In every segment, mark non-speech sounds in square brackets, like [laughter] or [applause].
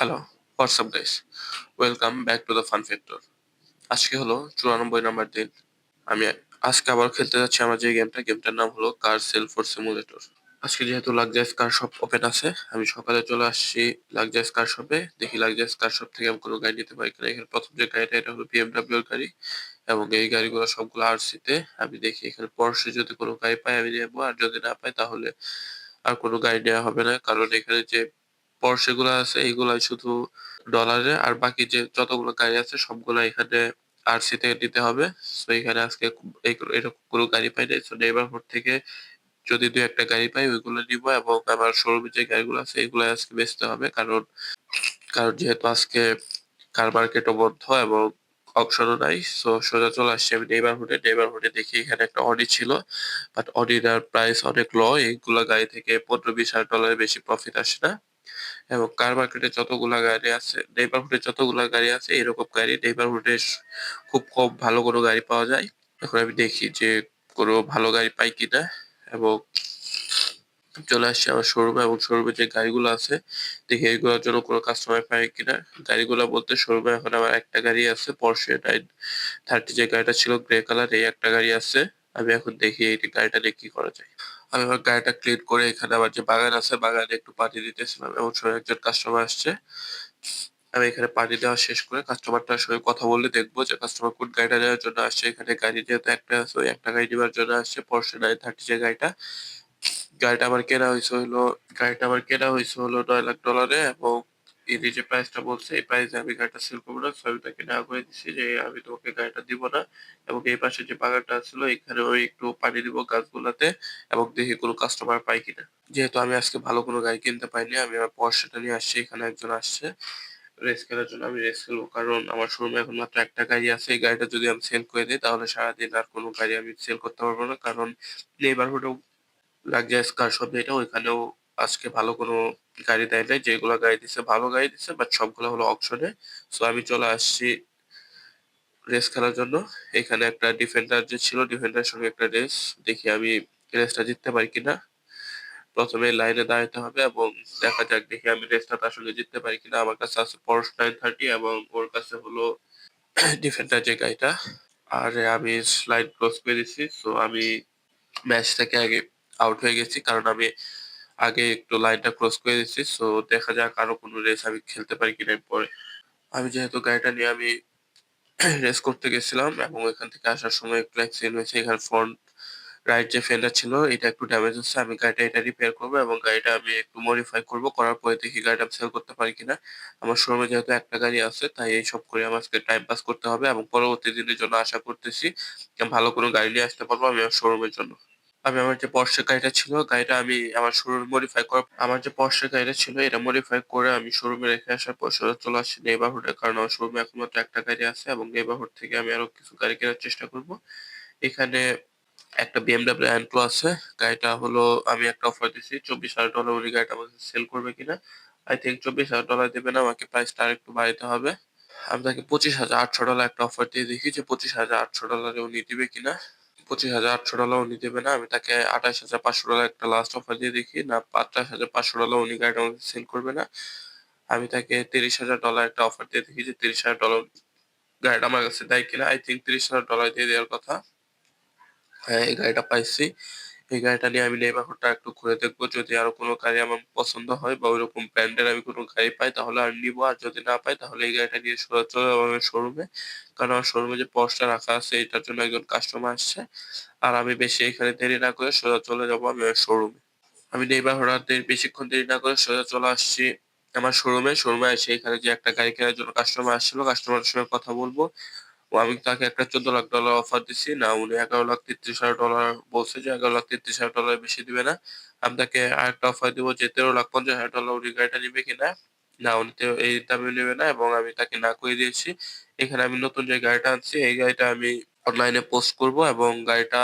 Hello WhatsApp guys welcome back to the fun factor আজকে হলো চুরানব্বই নাম্বার দিন। আমি আজকে আবার খেলতে যাচ্ছি আমার যে গেমটা গেমটার নাম হলো কার সেল ফোর সিমুলেটর আজকে যেহেতু লাকজারিস কার শপ ওপেন আছে, আমি সকালে চলে আসছি লাকজারিস কার শপে দেখি লাকজারিস কার শপ থেকে আমি কোনো গাড়ি নিতে পারি কিনা। এখানে প্রথম যে গাড়িটা, এটা হলো বিএমডাব্লিউ গাড়ি। এবং এই গাড়িগুলো সবগুলো আরসিতে আমি দেখি এখানে পরশে যদি কোনো গাড়ি পাই আমি নেব। আর যদি না পাই তাহলে আর কোনো গাড়ি নেওয়া হবে না। কারণ এখানে যে পর্সে গুলো আছে এইগুলাই শুধু ডলারে আর বাকি যে যতগুলো গাড়ি আছে সবগুলো এখানে আরসি থেকে নিতে হবে। সো এখানে আজকে এরকম কোনো গাড়ি পাই নাই। সো নেইবারহুড থেকে যদি দুই একটা গাড়ি পাই, ওইগুলো নিব এবং আমার শোরুমে যে গাড়িগুলো আছে এগুলো আজকে বেচতে হবে। কারণ কারণ যেহেতু আজকে কার মার্কেটও বন্ধ এবং অপশনও নাই সো সোজা চলে আসছি আমি নেইবারহুডে নেইবারহুডে দেখি এখানে একটা অডি ছিল বাট অডিটার প্রাইস অনেক লো এইগুলা গাড়ি থেকে পনেরো বিশ হাজার ডলারের বেশি প্রফিট আসে না। এবং কার মার্কেটে যতগুলা গাড়ি আছে নেইবারহুডে যতগুলা গাড়ি আছে, এরকম গাড়ি নেইবারহুডে খুব কম ভালো কোনো গাড়ি পাওয়া যায়। এখন আমি দেখি যে কোনো ভালো গাড়ি পাই কিনা এবং চলে আসছি আমার শোরুমে এবং শোরুমে যে গাড়িগুলো আছে, দেখি এইগুলোর জন্য কোনো কাস্টমার পাই কিনা। গাড়িগুলো বলতে শোরুমে এখন আমার একটা গাড়ি আছে পরশে নাইন থার্টি যে গাড়িটা ছিল গ্রে কালার এই একটা গাড়ি আছে। আমি এখন দেখি এই গাড়িটা নিয়ে কি করা যায়। আমি আমার গাড়িটা ক্লিন করে এখানে আমার যে বাগান আছে, বাগানে একটু পানি দিতেছিলাম এবং সময় একজন কাস্টমার আসছে। আমি এখানে পানি দেওয়া শেষ করে কাস্টমারটার সঙ্গে কথা বললে দেখব যে কাস্টমার কোন গাড়িটা নেওয়ার জন্য আসছে। এখানে গাড়ি যেহেতু একটা আছে, ওই একটা গাড়ি নেওয়ার জন্য আসছে পরশু নাইন থার্টি যে গাড়িটা। গাড়িটা আমার কেনা হয়েছে হলো, গাড়িটা আমার কেনা হয়েছে হলো নয় লাখ ডলারে এবং ইনি যে প্রাইসটা বলছে, এই প্রাইসে আমি গাড়িটা সেল করব না আমি তাকে না করে দিচ্ছি যে আমি তোমাকে গাড়িটা দিব না। এবং এই পাশে যে বাগানটা ছিল এখানে ওই একটু পানি দিব গাছগুলাতে, এবং দেখি কোনো কাস্টমার পাই কিনা। যেহেতু আমি আজকে ভালো কোনো গাড়ি কিনতে পাইনি আমি আমার পয়সাটা নিয়ে আসছি, এখানে একজন আসছে। রেস খেলার জন্য আমি রেস খেলব, কারণ আমার শোরুমে এখন মাত্র একটা গাড়ি আছে, এই গাড়িটা যদি আমি সেল করে দিই, তাহলে সারাদিন আর কোনো গাড়ি আমি সেল করতে পারব না, কারণ নেইবারহুডেও লাক্সারিয়াস কার শপ এটা ওইখানেও আজকে ভালো কোনো গাড়ি দেয় নাই, যেগুলো গাড়ি দিচ্ছে ভালো গাড়ি দিচ্ছে বাট সবগুলো হলো অপশনে সো আমি চলে আসছি রেস খেলার জন্য। এখানে একটা ডিফেন্ডার যে ছিল ডিফেন্ডারের সঙ্গে একটা রেস দেখি আমি রেসটা জিততে পারি কিনা। প্রথমে লাইনে দাঁড়াতে হবে এবং দেখা যাক, দেখি আমি রেসটা আসলে জিততে পারি কিনা। আমার কাছে আছে পরশ নাইন থার্টি এবং ওর কাছে হলো [coughs] ডিফেন্ডার যে গাড়িটা। আর আমি স্লাইড ক্লোজ করে দিচ্ছি। সো আমি ম্যাচ থেকে আগে আউট হয়ে গেছি, কারণ আমি আগে একটু লাইনটা ক্রস করে দিচ্ছি। সো দেখা যাক আরও কোনো রেস আমি খেলতে পারি কিনা পরে। আমি যেহেতু গাড়িটা নিয়ে আমি [coughs] রেস করতে গেছিলাম এবং এখান থেকে আসার সময় একটু অ্যাক্সিডেন্ট হয়েছে। এখানে ফ্রন্ট রাইট যে ফেন্ডার ছিল, এটা একটু ড্যামেজ হচ্ছে। আমি গাড়িটা এটা রিপেয়ার করব এবং গাড়িটা আমি একটু মডিফাই করব। করার পরে দেখি গাড়িটা সেল করতে পারি কিনা। আমার শোরুমে যেহেতু একটা গাড়ি আছে, তাই এই সব করে আমাকে টাইম পাস করতে হবে এবং পরবর্তী দিনের জন্য আশা করতেছি ভালো কোনো গাড়ি নিয়ে আসতে পারব আমি আমার শোরুমের জন্য। আমি আমার যে পর্সে গাড়িটা ছিল, গাড়িটা আমি আমার শোরুমে মডিফাই করার আমার যে পর্সে গাড়িটা ছিল, এটা মডিফাই করে আমি শোরুমে রেখে আসার পর সোজা চলে আসছি নেইবারহুডে কারণ আমার শোরুমে এখন মাত্র একটা গাড়ি আছে এবং নেইবারহুড থেকে আমি আরও কিছু গাড়ি কেনার চেষ্টা করব। এখানে একটা বিএমডাব্লিউ অ্যান্টো আছে। গাড়িটা হলো, আমি একটা অফার দিছি চব্বিশ হাজার ডলার উনি গাড়িটা আমাকে সেল করবে কিনা। আই থিঙ্ক চব্বিশ হাজার ডলার দেবে না আমাকে প্রাইসটা আর একটু বাড়াইতে হবে। আমি তাকে পঁচিশ হাজার আটশো ডলার একটা অফার দিয়ে দেখি যে পঁচিশ হাজার আটশো ডলারে উনি দিবে কিনা। পঁচিশ হাজার আটশো ডলার উনি দেবে না, আমি তাকে আঠাশ হাজার পাঁচশো ডলার একটা লাস্ট অফার দিয়ে দেখি, না পাঁচাশ হাজার পাঁচশো ডলার উনি গাড়িটা আমাকে সেল করবে না। আমি তাকে তিরিশ হাজার ডলার একটা অফার দিয়ে দেখি যে তিরিশ হাজার ডলার গাড়িটা আমার কাছে দেয় কিনা। আই থিঙ্ক তিরিশ হাজার ডলার দিয়ে দেওয়ার কথা। হ্যাঁ এই গাড়িটা পাইছি। এই গাড়িটা নিয়ে আমি নেইবারহুডটা একটু ঘুরে দেখব। যদি আরও কোনো গাড়ি আমার পছন্দ হয় বা ওইরকম ব্র্যান্ডের আমি কোনো গাড়ি পাই, তাহলে আর নিবো। আর যদি না পাই, তাহলে এই গাড়িটা নিয়ে সোজা চলে যাব আমার শোরুমে কারণ আমার শোরুমে যে পর্সটা রাখা আছে, এটার জন্য একজন কাস্টমার আসছে। আর আমি বেশি এখানে দেরি না করে সোজা চলে যাব আমি শোরুমে আমি নেইবারহুড আর দেরি, বেশিক্ষণ দেরি না করে সোজা চলে আসছি আমার শোরুমে শোরুমে এসে এখানে যে একটা গাড়ি কেনার জন্য কাস্টমার আসছিল কাস্টমারের সঙ্গে কথা বলব। ও আমি তাকে একটা চোদ্দ লাখ ডলার অফার দিছি। না, উনি এগারো লাখ তেত্রিশ হাজার ডলার বলছে যে, এগারো লাখ তেত্রিশ হাজার ডলার বেশি দিবে না। আমি তাকে আরেকটা অফার দিব যে, তেরো লাখ পঞ্চাশ হাজার ডলার উনি গাড়িটা নিবে কিনা। না, উনি তো এই দামে নেবে না এবং আমি তাকে না করে দিয়েছি। এখানে আমি নতুন যে গাড়িটা আনছি, এই গাড়িটা আমি অনলাইনে পোস্ট করব এবং গাড়িটা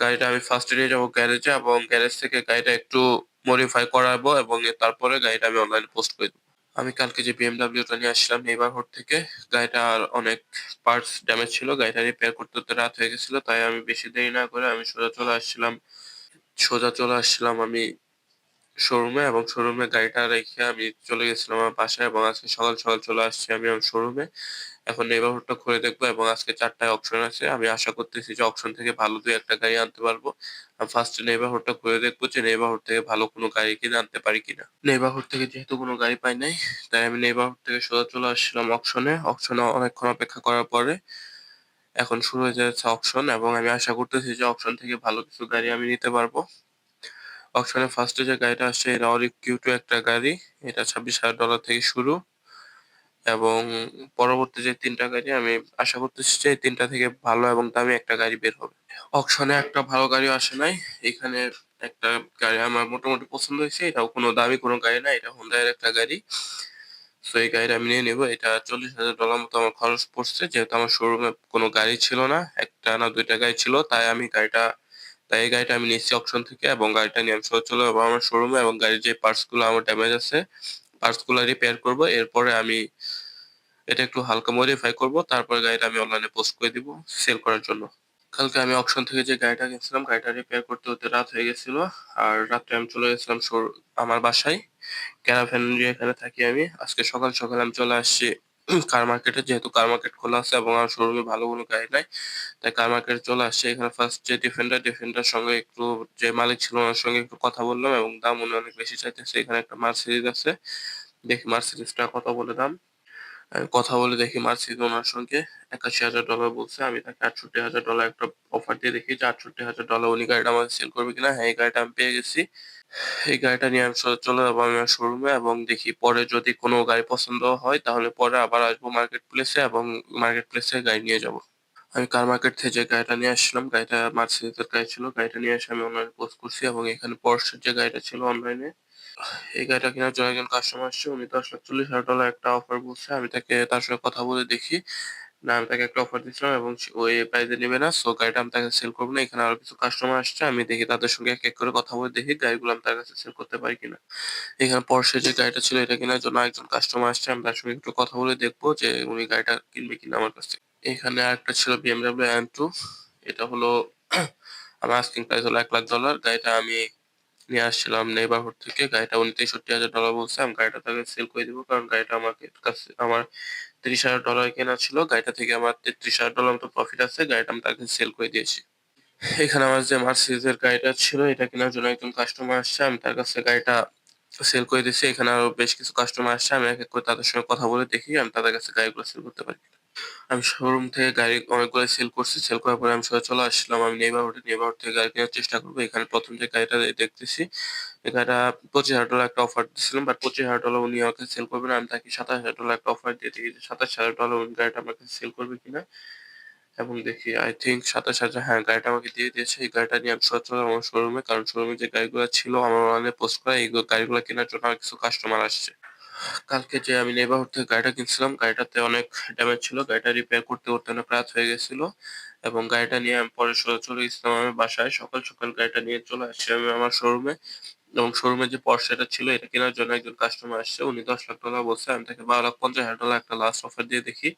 গাড়িটা আমি ফার্স্টে নিয়ে যাব গ্যারেজে এবং গ্যারেজ থেকে গাড়িটা একটু মডিফাই করাবো এবং তারপরে গাড়িটা আমি অনলাইনে পোস্ট করে দেবো। আমি কালকে যে বিএমডাব্লিউটা নিয়ে আসলাম নেইবারহুড থেকে গাড়িটার অনেক পার্টস ড্যামেজ ছিল গাড়িটা রিপেয়ার করতে করতে রাত হয়ে গেছিল তাই আমি বেশি দেরি না করে আমি সোজা চলে আসছিলাম সোজা চলে আসছিলাম আমি শোরুমে এবং শোরুমে গাড়িটা রেখে আমি চলে গেছিলাম আমার বাসায় এবং আজকে সকাল, সকাল চলে আসছি আমি আমার শোরুমে। এখন নেইবারহুডটা ঘুরে দেখব এবং আজকে ৪ অপশন আছে। আমি আশা করতেছি যে অপশন থেকে ভালো দুই একটা গাড়ি আনতে পারব। ফার্স্ট নেইবারহুডটা ঘুরে দেখব যে নেইবারহুড থেকে ভালো কোনো গাড়ি কিনে আনতে পারি কিনা। নেইবারহুড থেকে যেহেতু কোনো গাড়ি পাই নাই, তাই আমি নেইবারহুড থেকে সোজা চলে আসছিলাম অকশনে। অকশনে অনেকক্ষণ অপেক্ষা করার পরে এখন শুরু হয়ে যাচ্ছে অপশন এবং আমি আশা করতেছি যে অপশন থেকে ভালো কিছু গাড়ি আমি নিতে পারব। অকশনে ফার্স্টে যে গাড়িটা আসছে এটা অলিভ কিউ2 একটা গাড়ি। এটা $26,000 থেকে শুরু এবং পরবর্তী যে তিনটা গাড়ি আমি আশা করতেছি যে তিনটা থেকে ভালো এবং দামি একটা গাড়ি বের হবে। অকশনে একটা ভালো গাড়িও আসে নাই। এখানে একটা গাড়ি আমার মোটামুটি পছন্দ হয়েছে এটাও কোনো দামি কোনো গাড়ি না। এটা এর একটা গাড়ি। সো এই গাড়িটা আমি নিয়ে নিবো। এটা $৪০,০০০ মতো আমার খরচ পড়ছে। যেহেতু আমার শোরুমে কোনো গাড়ি ছিল না। একটা না দুইটা গাড়ি ছিল। তাই আমি গাড়িটা তাই এই গাড়িটা আমি নিচ্ছি অকশন থেকে এবং গাড়িটা নিয়ে আমি চলে যাব আমার শোরুমে এবং গাড়ির যে পার্টসগুলো আমার ড্যামেজ আছে, পার্টস রিপেয়ার করব এরপরে আমি এটা একটু হালকা মডিফাই করব তারপরে গাড়িটা আমি অনলাইনে পোস্ট করে দিব সেল করার জন্য। কালকে আমি অপশন থেকে যে গাড়িটা কিনছিলাম, গাড়িটা রিপেয়ার করতে, হতে রাত হয়ে গেছিল। আর রাত্রে আমি চলে গেছিলাম আমার বাসায়। ক্যারাভ্যান এখানে থাকি আমি। আজকে সকাল, সকাল আমি চলে আসছি কার মার্কেটে যেহেতু কার মার্কেট খোলা আছে এবং আমার শোরুমে ভালো কোনো গাড়ি নাই। তাই কার মার্কেটে চলে আসছে এখানে ফার্স্ট যে ডিফেন্ডার, ডিফেন্ডার সঙ্গে একটু যে মালিক ছিল ওনার সঙ্গে একটু কথা বললাম এবং দাম উনি অনেক বেশি চাইতেছে। এখানে একটা মার্সিডিজ আছে। দেখি মার্সিডিজটা কত বলে দাম। কথা বলে দেখি মার্সিডিজ ওনার সঙ্গে $৮১,০০০ বলছে। আমি তাকে $৬৮,০০০ একটা অফার দিয়ে দেখি যে $৬৮,০০০ উনি গাড়িটা আমাকে সেল করবে কিনা। হ্যাঁ, এই গাড়িটা আমি পেয়ে গেছি। এই গাড়িটা নিয়ে আমি চলে যাব আমি আমার শোরুমে এবং দেখি পরে যদি কোনো গাড়ি পছন্দ হয় তাহলে পরে আবার আসব মার্কেট প্লেসে এবং মার্কেট প্লেসে গাড়ি নিয়ে যাব। আমি কার মার্কেট থেকে যে গাড়িটা নিয়ে আসছিলাম, গাড়িটা মার্সিডিজের গাড়ি ছিল। গাড়িটা নিয়ে এসে আমি অনলাইনে পোস্ট করছি এবং এখানে Porsche যে গাড়িটা ছিল অনলাইনে, এই গাড়িটা কেনার জন্য একজন কাস্টমার আসছে। উনি $১,৪০,০০০ একটা অফার বলছে। আমি তাকে তার সঙ্গে কথা বলে দেখি। না আমি তাকে একটা অফার দিছিলাম এবং সে ও এই প্রাইসে নিবে না। সো গাড়িটা আমি তাকে সেল করব না। এখানে আরও কিছু কাস্টমার আসছে। আমি দেখি তাদের সঙ্গে এক, এক করে কথা বলে দেখি গাড়িগুলো আমি তার কাছে সেল করতে পারি কিনা। এখানে পরশে যে গাড়িটা ছিল এটা কেনার জন্য একজন কাস্টমার আসছে। আমি তার সঙ্গে একটু কথা বলে দেখব যে উনি গাড়িটা কিনবে কিনা আমার কাছে। এখানে আরেকটা ছিল BMW M2 এটা হলো [clears throat] আমার আস্কিং প্রাইস হলো এক লাখ ডলার গাড়িটা আমি নিয়ে আসছিলাম নেইবারহুড থেকে। গাড়িটা উনি $৬৩,০০০ বলছে। আমি গাড়িটা তাকে সেল করে দিব। কারণ গাড়িটা আমাকে কাছে আমার $৩০,০০০ কেনা ছিল। গাড়িটা থেকে আমার $৩৩,০০০ মতো প্রফিট আছে। গাড়িটা আমি তাকে সেল করে দিয়েছি। এখানে আমার যে মার্সিডিজের গাড়িটা ছিল এটা কেনার জন্য একজন কাস্টমার আসছে। আমি তার কাছে গাড়িটা সেল করে দিয়েছি। এখানে আরও বেশ কিছু কাস্টমার আসছে। আমি এক, এক করে তাদের সঙ্গে কথা বলে দেখি আমি তাদের কাছে গাড়িগুলো সেল করতে পারি। আমি শোরুম থেকে গাড়ি অনেকগুলো সেল করছি। সেল করার পরে আমি সোজা চলে আসছিলাম আমি নেইবারহুডে। নেইবারহুড থেকে গাড়ি কেনার চেষ্টা করব। এখানে ১ম যে গাড়িটা দেখতেছি, এই গাড়িটা $২৫,০০০ একটা অফার দিছিলাম। বাট $২৫,০০০ উনি আমাকে সেল করবে না। আমি তাকে $২৭,০০০ একটা অফার দিয়ে দেখি যে $২৭,০০০ উনি গাড়িটা আমাকে সেল করবে কিনা এবং দেখি আই থিংক ২৭,০০০ হ্যাঁ, গাড়িটা আমাকে দিয়ে দিয়েছে। এই গাড়িটা নিয়ে আমি সোজা আমার শোরুমে। কারণ শোরুমে যে গাড়িগুলো ছিল আমার অনলাইনে পোস্ট করা এই গাড়িগুলো কেনার জন্য আর কিছু কাস্টমার আসছে। কালকে যে আমি নেইবারহুড থেকে গাড়িটা কিনছিলাম, গাড়িটাতে অনেক ড্যামেজ ছিল। গাড়িটা রিপেয়ার করতে, করতে অনেক রাত হয়ে গেছিল এবং গাড়িটা নিয়ে আমি পরে চলে গেছিলাম আমি বাসায়। সকাল, সকাল গাড়িটা নিয়ে চলে আসছি আমি আমার শোরুমে এবং শোরুমে যে Porscheটা ছিল এটা কেনার জন্য একজন কাস্টমার আসছে। উনি $১০,০০,০০০ বলছে। আমি তাকে $১২,৫০,০০০ একটা লাস্ট অফার দিয়ে দেখি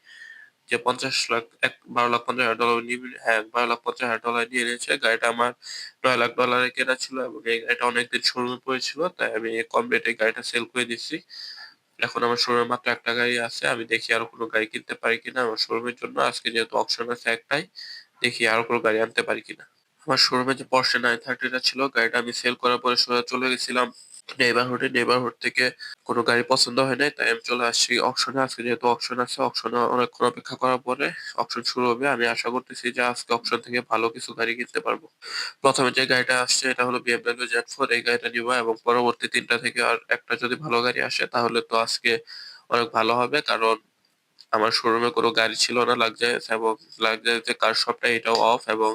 যে ৫০ লাখ এক $১২,৫০,০০০ নিবে হ্যাঁ, $১২,৫০,০০০ নিয়ে নিয়েছে। গাড়িটা আমার $৯,০০,০০০ এ কেনা ছিল এবং এই গাড়িটা অনেকদিন শোরুমে পড়েছিল। তাই আমি কম রেটে গাড়িটা সেল করে দিচ্ছি। এখন আমার শোরুমে মাত্র একটা গাড়ি আছে। আমি দেখি আরও কোনো গাড়ি কিনতে পারি কিনা আমার শোরুমের জন্য। আজকে যেহেতু অপশন আছে একটাই, দেখি আর কোনো গাড়ি আনতে পারি কিনা। আমার শোরুমে যে পর্ষে নাইন থার্টিটা ছিল গাড়িটা আমি সেল করার পরে সোজা চলে গেছিলাম নেইবারহুডে। নেইবারহুড থেকে কোনো গাড়ি পছন্দ হয় নাই। তাই আমি চলে আসছি অকশনে। আজকে যেহেতু অকশন আছে, অকশনে অনেকক্ষণ অপেক্ষা করার পরে অকশন শুরু হবে। আমি আশা করতেছি যে আজকে অকশন থেকে ভালো কিছু গাড়ি কিনতে পারব। ১ম এ যে গাড়িটা আসছে এটা হলো BMW Z4 এই গাড়িটা নিবো এবং পরবর্তী তিনটা থেকে আর একটা যদি ভালো গাড়ি আসে তাহলে তো আজকে অনেক ভালো হবে। কারণ আমার শোরুমে কোনো গাড়ি ছিল না লাক্সারিয়াস এবং লাক্সারিয়াস যে কার শপটা এটাও অফ এবং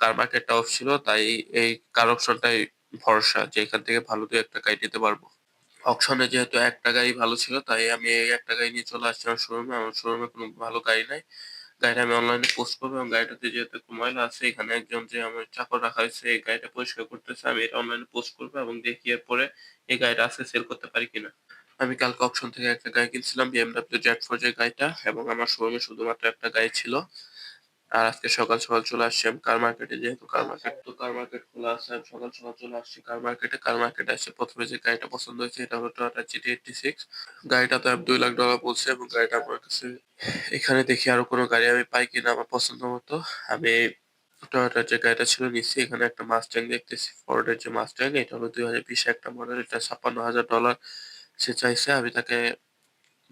কার মার্কেটটা অফ ছিল। তাই এই কার অকশনটাই ভরসা যে এখান থেকে ভালো ২-১ টা গাড়ি নিতে পারব। অকশনে যেহেতু একটা গাড়ি ভালো ছিল, তাই আমি একটা গাড়ি নিয়ে চলে আসছি আমার শোরুমে। আমার শোরুমে কোনো ভালো গাড়ি নাই। গাড়িটা আমি অনলাইনে পোস্ট করব এবং গাড়িটাতে যেহেতু একটু ময়লা আছে, এখানে একজন যে আমার চাকর রাখা হয়েছে, এই গাড়িটা পরিষ্কার করতেছে। আমি এটা অনলাইনে পোস্ট করব এবং দেখি এরপরে এই গাড়িটা আজকে সেল করতে পারি কিনা। আমি কালকে অপশন থেকে একটা গাড়ি কিনছিলাম BMW Z4 যে গাড়িটা এবং আমার শোরুমে শুধুমাত্র একটা গাড়ি ছিল। আর আজকে সকাল সকাল চলে আসছি আমি কার মার্কেটে, যেহেতু কার মার্কেট তো কার মার্কেট খোলা আছে, আমি সকাল সকাল চলে আসছি কার মার্কেটে। কার মার্কেটে এসে প্রথমে যে গাড়িটা পছন্দ হয়েছে এটা হলো টয়োটা জিটি এইটটি সিক্স গাড়িটা তো দুই লাখ ডলার বলছে এবং গাড়িটা আমার কাছে, এখানে দেখি আরও কোনো গাড়ি আমি পাই কিনা আমার পছন্দ মতো। আমি টয়োটার যে গাড়িটা ছিল নিচ্ছি, এখানে একটা মাস্ট্যাং দেখতেছি ফোর্ডের যে মাস্ট্যাং এটা হলো দুই হাজার বিশে একটা মডেল এটা ছাপ্পান্ন হাজার ডলার সে চাইছে। আমি তাকে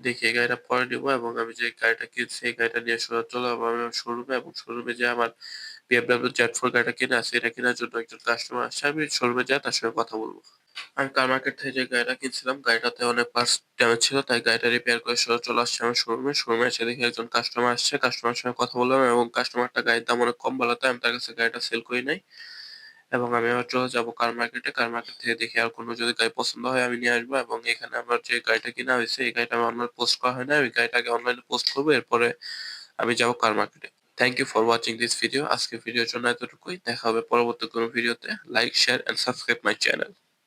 দেখি এই গাড়িটা পরে নিবো এবং আমি যে গাড়িটা কিনছি, এই গাড়িটা নিয়ে সোজা চলে আমি শোরুমে এবং শোরুমে যে আমার বিএমডাব্লিউ জেড ফোর গাড়িটা কিনে আছে, এটা কেনার জন্য একজন কাস্টমার আসছে, আমি শোরুমে যাই, তার সঙ্গে কথা বলব। আমি কার মার্কেট থেকে যে গাড়িটা কিনছিলাম, গাড়িটাতে অনেক পার্টস ড্যামেজ ছিল, তাই গাড়িটা রিপেয়ার করে সোজা চলে আসছে আমার শোরুমে শোরুমে এসে দেখি একজন কাস্টমার আসছে কাস্টমারের সঙ্গে কথা বললাম এবং কাস্টমারটা গাড়ির দাম অনেক কম বলাতে আমি তার কাছে গাড়িটা সেল করি নাই। এবং আমি আবার চলে যাব কার মার্কেটে কার মার্কেট থেকে দেখি আর কোনো যদি গাড়ি পছন্দ হয় আমি নিয়ে আসব এবং এখানে আমার যে গাড়িটা কিনা হয়েছে, এই গাড়িটা আমার অনলাইনে পোস্ট করা হয় না। আমি গাড়িটা আগে অনলাইনে পোস্ট করব, এরপরে আমি যাব কার মার্কেটে thank you for watching this video আজকে ভিডিওর জন্য এতটুকুই। দেখা হবে পরবর্তী কোনো ভিডিওতে like share and subscribe my channel